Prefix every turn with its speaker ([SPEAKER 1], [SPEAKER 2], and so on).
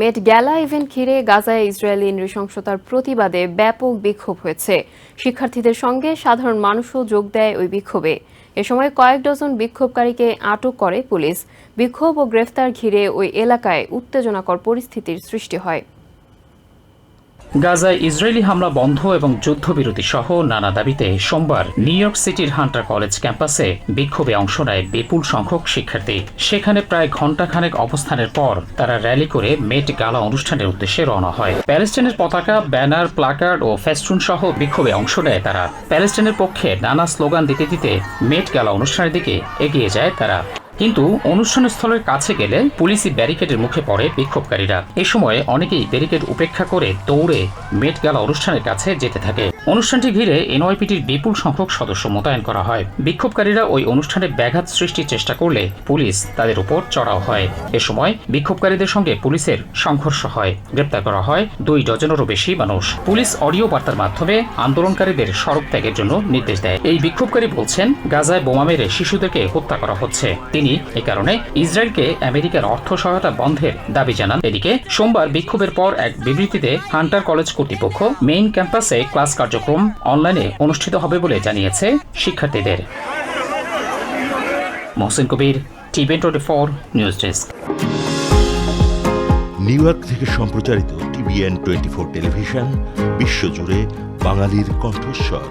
[SPEAKER 1] মেট গ্যালা ইভেন্ট ঘিরে গাজায় ইসরায়েলি নৃশংসতার প্রতিবাদে ব্যাপক বিক্ষোভ হয়েছে। শিক্ষার্থীদের সঙ্গে সাধারণ মানুষও যোগ দেয় ওই বিক্ষোভে। এ সময় কয়েক ডজন বিক্ষোভকারীকে আটক করে পুলিশ। বিক্ষোভ ও গ্রেফতার ঘিরে ওই এলাকায় উত্তেজনাকর পরিস্থিতির সৃষ্টি হয়।
[SPEAKER 2] গাজায় ইসরায়েলি হামলা বন্ধ এবং যুদ্ধবিরতি সহ নানা দাবিতে সোমবার নিউ ইয়র্ক সিটির হান্টার কলেজ ক্যাম্পাসে বিক্ষোভে অংশ নেয় বিপুল সংখ্যক শিক্ষার্থী। সেখানে প্রায় ঘণ্টাখানেক অবস্থানের পর তারা র্যালি করে মেট গালা অনুষ্ঠানের উদ্দেশ্যে রওনা হয়। প্যালেস্টাইনের পতাকা, ব্যানার, প্লাকার্ড ও ফেস্টুন সহ বিক্ষোভে অংশ নেয় তারা। প্যালেস্টাইনের পক্ষে নানা স্লোগান দিতে দিতে মেট গালা অনুষ্ঠানের দিকে এগিয়ে যায় তারা। কিন্তু অনুষ্ঠান স্থলের কাছে গেলে পুলিশি ব্যারিকেডের মুখে পড়ে বিক্ষোভকারীরা। এ সময় অনেকেই ব্যারিকেড উপেক্ষা করে দৌড়ে মেট গেলা অনুষ্ঠানের কাছে যেতে থাকে। অনুষ্ঠানটি ঘিরে এনওয়াইপিটির বিপুল সংখ্যক সদস্য মোতায়েন করা হয়। বিক্ষোভকারীরা ওই অনুষ্ঠানে ব্যাঘাত সৃষ্টির চেষ্টা করলে পুলিশ তাদের উপর চড়াও হয়। এ সময় বিক্ষোভকারীদের সঙ্গে পুলিশের সংঘর্ষ হয়। গ্রেপ্তার করা হয় দুই ডজনেরও বেশি মানুষ। পুলিশ অডিও বার্তার মাধ্যমে আন্দোলনকারীদের সড়ক ত্যাগের জন্য নির্দেশ দেয়। এই বিক্ষোভকারী বলছেন, গাজায় বোমা মেরে শিশুদেরকে হত্যা করা হচ্ছে। তিনি এ কারণে ইসরায়েলকে আমেরিকার অর্থ সহায়তা বন্ধের দাবি জানান। এদিকে সোমবার বিক্ষোভের পর এক বিবৃতিতে হান্টার কলেজ কর্তৃপক্ষ মেইন ক্যাম্পাসে ক্লাস কার্যক্রম অনলাইনে অনুষ্ঠিত হবে বলে জানিয়েছে শিক্ষার্থীদের। Mohsin Kabir টিভেন twenty four news desk.
[SPEAKER 3] New York থেকে সম্প্রচারিত টিভিএন টোয়েন্টি ফোর টেলিভিশন, বিশ্বজুড়ে বাঙালির কণ্ঠস্বর।